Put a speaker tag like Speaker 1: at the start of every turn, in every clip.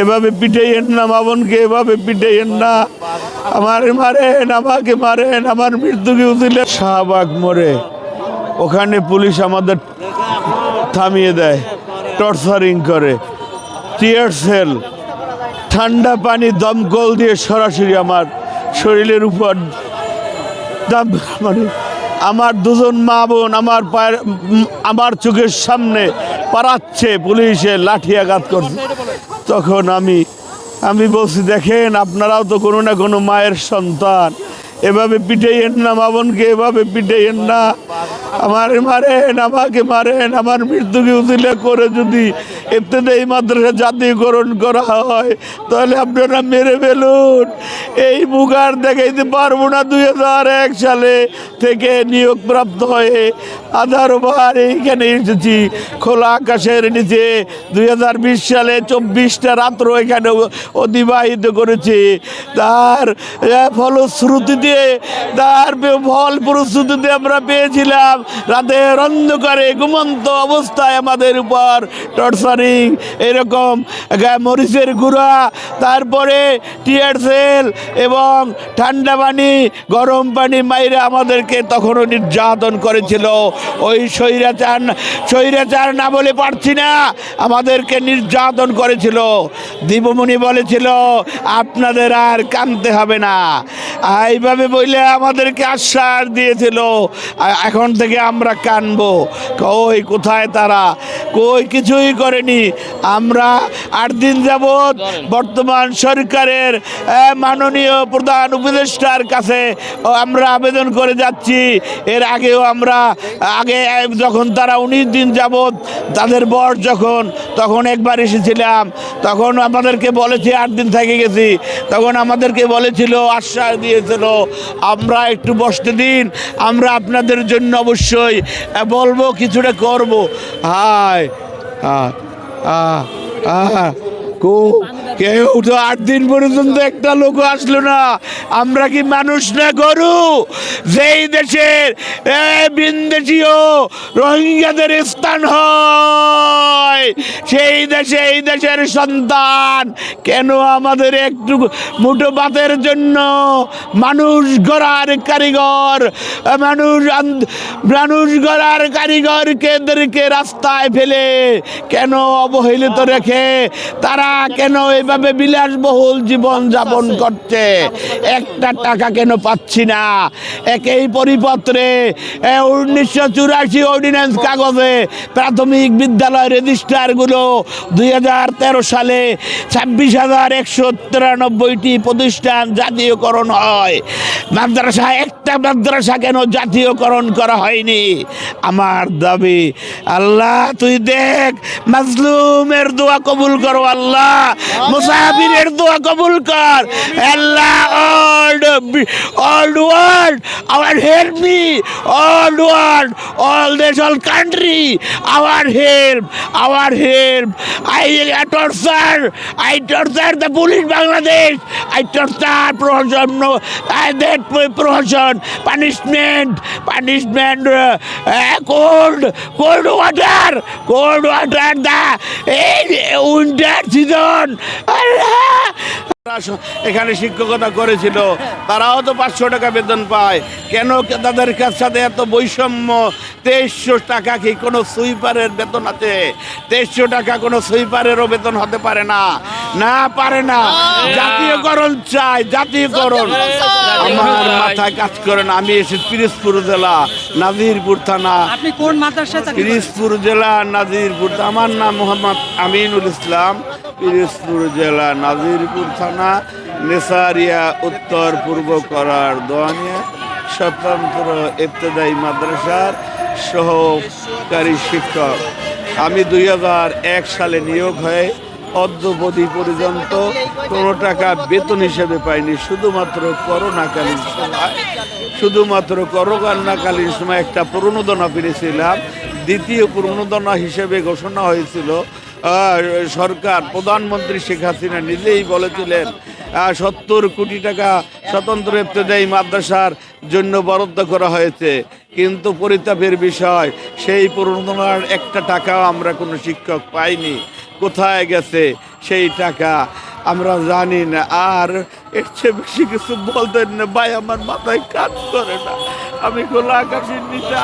Speaker 1: এভাবে পিটাইয়েন না মামনকে, এভাবে পিটাইয়েন না। আমার মারেন, আমাকে মারেন, আমার মৃত্যুকে উঠিলে শাহবাগ মরে ওখানে পুলিশ আমাদের থামিয়ে দেয়, টর্চারিং করে। টিয়ার সেল, ঠান্ডা পানি, দমকল দিয়ে সরাসরি আমার শরীরের উপর দাম মানে আমার দুজন মা বোন আমার পায়ের আমার চোখের সামনে পারাচ্ছে, পুলিশে লাঠি আঘাত করছে। তখন আমি আমি বলছি, দেখেন, আপনারাও তো কোনো না কোনো মায়ের সন্তান। এভাবে পিটাইয়েন না মা বোনকে এভাবে পিটাইয়েন না। আমার মারেন আমাকে মারেন আমার মৃত্যুকে উদিলে করে যদি এতে এই মাদ্রাসা জাতীয়করণ করা হয় তাহলে আপনারা মেরে ফেলুন। এই মুখ আর দেখাইতে পারব না দুই হাজার এক সালে থেকে নিয়োগপ্রাপ্ত হয়ে। আধার আধারবার এইখানে এসেছি খোলা আকাশের নিচে। দুই হাজার বিশ সালে চব্বিশটা রাত্র এখানে অতিবাহিত করেছে। তার আহ, ফলশ্রুতিতে তার ফল প্রস্তুতিতে আমরা পেয়েছিলাম। রাতের অন্ধকারে ঘুমন্ত অবস্থায় আমাদের উপর টর্চারিং, এরকম মরিচের গুঁড়া, তারপরে টিয়ার সেল এবং ঠান্ডা পানি, গরম পানি মাইরে আমাদেরকে তখনও নির্যাতন করেছিল। ওই স্বৈরাচার স্বৈরাচার না বলে পারছি না, আমাদেরকে নির্যাতন করেছিল। দীপমণি বলেছিল, আপনাদের আর কানতে হবে না। এইভাবে বইলে আমাদেরকে আশ্বাস দিয়েছিল এখন থেকে আমরা কানবো। কই কোথায় তারা? কই কিছুই করেনি। আমরা আট দিন যাবৎ বর্তমান সরকারের মাননীয় প্রধান উপদেষ্টার কাছে আমরা আবেদন করে যাচ্ছি। এর আগেও আমরা আগে যখন তারা উনিশ দিন যাবৎ তাদের বর যখন তখন একবার এসেছিলাম। তখন আমাদেরকে বলেছি আট দিন থেকে গেছি। তখন আমাদেরকে বলেছিল আশ্বাস দিয়েছিল আমরা একটু বসতে দিন আমরা আপনাদের জন্য অবশ্যই বলব কিছুটা করব। হায় কেউ তো আট দিন পর্যন্ত একটা লোক আসলো না। আমরা কি মানুষ না গরু? যেই দেশের বিনদেশীয় রোহিঙ্গাদের স্থান হয়। সেই দেশে, এই দেশের সন্তান। কেন আমাদের একটু মুঠো ভাতের জন্য মানুষ গড়ার কারিগর, মানুষ মানুষ গড়ার কারিগরকে রাস্তায় ফেলে কেন অবহেলিত রেখে? তারা কেন এইভাবে বিলাসবহুল জীবন যাপন করছে? একটা টাকা কেন পাচ্ছি না? একই পরিপত্রে উনিশশো চুরাশি অর্ডিন্যান্স কাগজে প্রাথমিক বিদ্যালয় রেজিস্ট্রারগুলো দুই হাজার তেরো সালে ছাব্বিশ হাজার একশো তিরানব্বইটি প্রতিষ্ঠান জাতীয়করণ হয়। মাদ্রাসা একটা মাদ্রাসা কেন জাতীয়করণ করা হয়নি? আমার দাবি আল্লাহ তুই দেখ মাজলুমের দোয়া কবুল করো আল্লাহ মুসাফিরের দোয়া কবুল কর। আল্লাহ all all world our help me all world all দেশ all country our help our help I torture I torture the police Bangladesh I torture প্রহসন I that প্রহসন punishment punishment cold cold water cold water the এই winter season এখানে শিক্ষকতা করেছিল। তারাও তো পাঁচশো টাকা বেতন পায়। কেন তাদের কাছ- সাথে এত বৈষম্য? তেইশশো টাকা কি কোনো সুইপারের বেতন আছে? তেইশশো টাকা কোনো সুইপারেরও বেতন হতে পারে না। না পারে না। জাতীয়করণ চাই জাতীয়করণ। আমার মাথায় কাজ করে না। আমি এসে পিরিজপুর জেলা নাজিরপুর থানা।
Speaker 2: আপনি কোন মাদ্রাসায়
Speaker 1: পিরিজপুর জেলা নাজিরপুর আমার নাম মোহাম্মদ আমিনুল ইসলাম। পিরিজপুর জেলা নাজিরপুর থানা। নেসারিয়া উত্তর পূর্ব করার দোয়ানিয়া স্বতন্ত্র ইবতদায়ী মাদ্রাসার সহকারী শিক্ষক। আমি দুই সালে নিয়োগ হয়ে অদ্যবধি পর্যন্ত কোনো টাকা বেতন হিসেবে পাইনি, শুধুমাত্র করোনাকালীন সময়, শুধুমাত্র করোনাকালীন সময় একটা প্রণোদনা পেয়েছিলাম। দ্বিতীয় প্রণোদনা হিসেবে ঘোষণা হয়েছিল সরকার, প্রধানমন্ত্রী শেখ হাসিনা নিজেই বলেছিলেন সত্তর কোটি টাকা স্বতন্ত্র ইবতদায়ী মাদ্রাসার জন্য বরাদ্দ করা হয়েছে। কিন্তু পরিতাপের বিষয় সেই প্রণোদনার একটা টাকাও আমরা কোনো শিক্ষক পাইনি। কোথায় গেছে সেই টাকা আমরা জানি না। আর এর চেয়ে বেশি কিছু বলতেন না। ভাই আমার মাথায় কাজ করে না। আমি খোলা আকাশের নিচে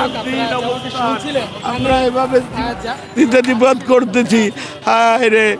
Speaker 1: আমরা এভাবে
Speaker 2: যা-
Speaker 1: দিতে বিপদ করতেছি। হায় রে।